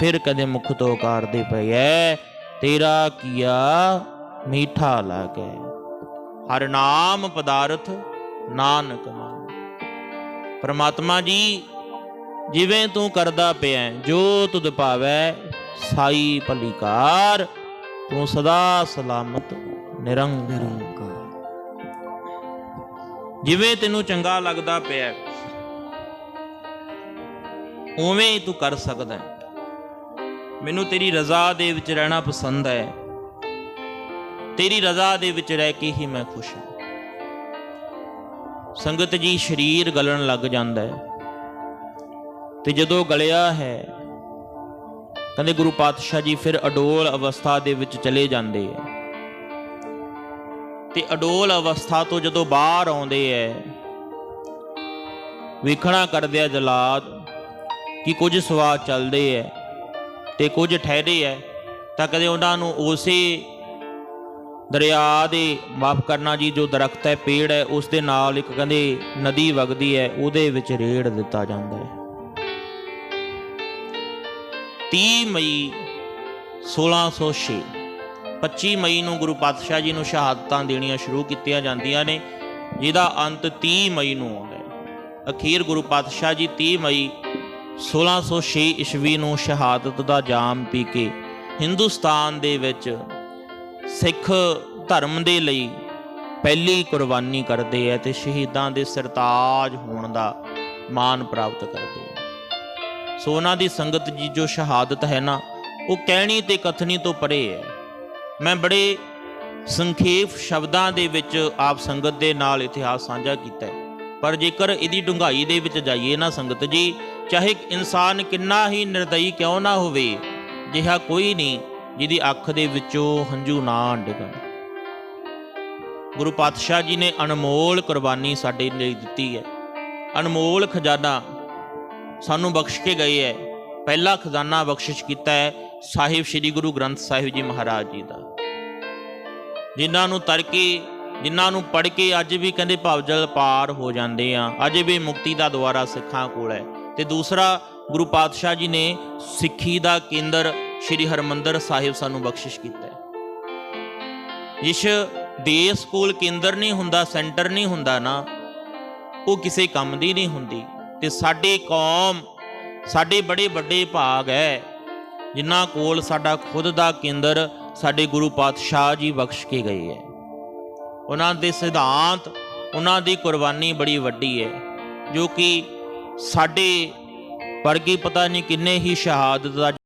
ਫਿਰ ਕਦੇ ਮੁਖ ਤੋਂ ਕਾਰਦੇ ਪਈਐ, ਤੇਰਾ ਕੀਆ ਮੀਠਾ ਲਾਗੈ। ਹਰ ਨਾਮ ਪਦਾਰਥ ਨਾਨਕ ਮਨ ਪਰਮਾਤਮਾ ਜੀ, ਜਿਵੇਂ ਤੂੰ ਕਰਦਾ ਪਿਆ ਜੋ ਤੁਧ ਭਾਵੈ ਸਾਈ ਭਲੀਕਾਰ, ਤੂੰ ਸਦਾ ਸਲਾਮਤ ਨਿਰੰਜਨ ਜਿਵੇਂ ਤੈਨੂੰ ਚੰਗਾ ਲੱਗਦਾ ਪਿਆ ਉਵੇਂ ਹੀ ਤੂੰ ਕਰ ਸਕਦਾ। ਹੈ। ਮੈਨੂੰ ਤੇਰੀ ਰਜ਼ਾ ਦੇ ਵਿੱਚ ਰਹਿਣਾ ਪਸੰਦ ਹੈ। ਤੇਰੀ ਰਜ਼ਾ ਦੇ ਵਿੱਚ ਰਹਿ ਕੇ ਹੀ ਮੈਂ ਖੁਸ਼ ਹਾਂ। ਸੰਗਤ ਜੀ, ਸਰੀਰ ਗਲਣ ਲੱਗ ਜਾਂਦਾ ਹੈ। ਤੇ ਜਦੋਂ ਗਲਿਆ ਹੈ, ਕਹਿੰਦੇ ਗੁਰੂ ਪਾਤਸ਼ਾਹ ਜੀ ਫਿਰ ਅਡੋਲ ਅਵਸਥਾ ਦੇ ਵਿੱਚ ਚਲੇ ਜਾਂਦੇ ਹੈ। ਤੇ ਅਡੋਲ ਅਵਸਥਾ ਤੋਂ ਜਦੋਂ ਬਾਹਰ ਆਉਂਦੇ ਐ ਵੇਖਣਾ ਕਰਦੇ ਆ ਜਲਾਦ ਕਿ ਕੁਝ ਸਵਾਦ ਚੱਲਦੇ ਐ ਤੇ ਕੁਝ ਠਹਿਰੇ ਐ, ਤਾਂ ਕਦੇ ਉਹਨਾਂ ਨੂੰ ਉਸੇ ਦਰਿਆ ਦੇ ਮਾਫ ਕਰਨਾ ਜੀ, ਜੋ ਦਰਖਤ ਹੈ ਪੇੜ ਹੈ ਉਸ ਦੇ ਨਾਲ ਇੱਕ ਕਹਿੰਦੇ ਨਦੀ ਵਗਦੀ ਹੈ ਉਹਦੇ ਵਿੱਚ ਰੇੜ ਦਿੱਤਾ ਜਾਂਦਾ ਹੈ 30 ਮਈ 1606 25 ਮਈ ਨੂੰ ਗੁਰੂ ਪਾਤਸ਼ਾਹ ਜੀ ਨੂੰ ਸ਼ਹਾਦਤਾਂ ਦੇਣੀਆਂ ਸ਼ੁਰੂ ਕੀਤੀਆਂ ਜਾਂਦੀਆਂ ਨੇ, ਜਿਹਦਾ ਅੰਤ 30 ਮਈ ਨੂੰ ਆਉਂਦਾ ਹੈ ਅਖੀਰ ਗੁਰੂ ਪਾਤਸ਼ਾਹ ਜੀ 30 ਮਈ 1606 ਈਸਵੀ ਨੂੰ ਸ਼ਹਾਦਤ ਦਾ ਜਾਮ ਪੀ ਕੇ ਹਿੰਦੁਸਤਾਨ ਦੇ ਵਿੱਚ ਸਿੱਖ ਧਰਮ ਦੇ ਲਈ ਪਹਿਲੀ ਕੁਰਬਾਨੀ ਕਰਦੇ ਹੈ ਤੇ ਸ਼ਹੀਦਾਂ ਦੇ ਸਰਤਾਜ ਹੋਣ ਦਾ ਮਾਣ ਪ੍ਰਾਪਤ ਕਰਦੇ ਹੈ ਸੋ ਉਹਨਾਂ ਦੀ ਸੰਗਤ ਜੀ ਜੋ ਸ਼ਹਾਦਤ ਹੈ ਨਾ, ਉਹ ਕਹਿਣੀ ਤੇ ਕਥਨੀ ਤੋਂ ਪਰੇ ਹੈ। ਮੈਂ ਬੜੇ ਸੰਖੇਪ ਸ਼ਬਦਾਂ ਦੇ ਵਿੱਚ ਆਪ ਸੰਗਤ ਦੇ ਨਾਲ ਇਤਿਹਾਸ ਸਾਂਝਾ ਕੀਤਾ ਹੈ। ਪਰ ਜੇਕਰ ਇਹਦੀ ਡੂੰਘਾਈ ਦੇ ਵਿੱਚ ਜਾਈਏ ਨਾ ਸੰਗਤ ਜੀ, ਚਾਹੇ ਇਨਸਾਨ ਕਿੰਨਾ ਹੀ ਨਿਰਦਈ ਕਿਉਂ ਨਾ ਹੋਵੇ, ਜਿਹਾ ਕੋਈ ਨਹੀਂ ਜਿਹਦੀ ਅੱਖ ਦੇ ਵਿੱਚੋਂ ਹੰਝੂ ਨਾ ਡਿੱਗਣ। ਗੁਰੂ ਪਾਤਸ਼ਾਹ ਜੀ ਨੇ ਅਨਮੋਲ ਕੁਰਬਾਨੀ ਸਾਡੇ ਲਈ ਦਿੱਤੀ ਹੈ। ਅਨਮੋਲ ਖਜ਼ਾਨਾ ਸਾਨੂੰ ਬਖਸ਼ ਕੇ ਗਏ ਹੈ। ਪਹਿਲਾ ਖਜ਼ਾਨਾ ਬਖਸ਼ਿਸ਼ ਕੀਤਾ ਹੈ ਸਾਹਿਬ ਸ੍ਰੀ ਗੁਰੂ ਗ੍ਰੰਥ ਸਾਹਿਬ ਜੀ ਮਹਾਰਾਜ ਜੀ ਦਾ। ਜਿਨ੍ਹਾਂ ਨੂੰ ਤਰਕੇ ਜਿਨ੍ਹਾਂ ਨੂੰ ਪੜ੍ਹ ਕੇ ਅੱਜ ਵੀ ਕਹਿੰਦੇ ਭਵਜਲ ਪਾਰ ਹੋ ਜਾਂਦੇ ਆ, ਅੱਜ ਵੀ ਮੁਕਤੀ ਦਾ ਦੁਆਰਾ ਸਿੱਖਾਂ ਕੋਲ ਹੈ। ਤੇ ਦੂਸਰਾ, ਗੁਰੂ ਪਾਤਸ਼ਾਹ ਜੀ ਨੇ ਸਿੱਖੀ ਦਾ ਕੇਂਦਰ ਸ੍ਰੀ ਹਰਮੰਦਰ ਸਾਹਿਬ ਸਾਨੂੰ ਬਖਸ਼ਿਸ਼ ਕੀਤਾ ਹੈ। ਜਿਸ ਦੇਸ਼ ਕੋਲ ਕੇਂਦਰ ਨਹੀਂ ਹੁੰਦਾ, ਸੈਂਟਰ ਨਹੀਂ ਹੁੰਦਾ ਨਾ, ਉਹ ਕਿਸੇ ਕੰਮ ਦੀ ਨਹੀਂ ਹੁੰਦੀ। ਤੇ ਸਾਡੀ ਕੌਮ, ਸਾਡੇ ਬੜੇ ਵੱਡੇ ਭਾਗ ਹੈ, ਜਿਨ੍ਹਾਂ ਕੋਲ ਸਾਡਾ ਖੁਦ ਦਾ ਕੇਂਦਰ ਸਾਡੇ ਗੁਰੂ ਪਾਤਸ਼ਾਹ ਜੀ ਬਖਸ਼ ਕੇ ਗਏ ਹੈ। ਉਹਨਾਂ ਦੇ ਸਿਧਾਂਤ, ਉਹਨਾਂ ਦੀ ਕੁਰਬਾਨੀ ਬੜੀ ਵੱਡੀ ਹੈ ਜੋ ਕਿ ਸਾਡੇ ਵਰਗੀ ਪਤਾ ਨਹੀਂ ਕਿੰਨੇ ਹੀ ਸ਼ਹਾਦਤ ਦਾ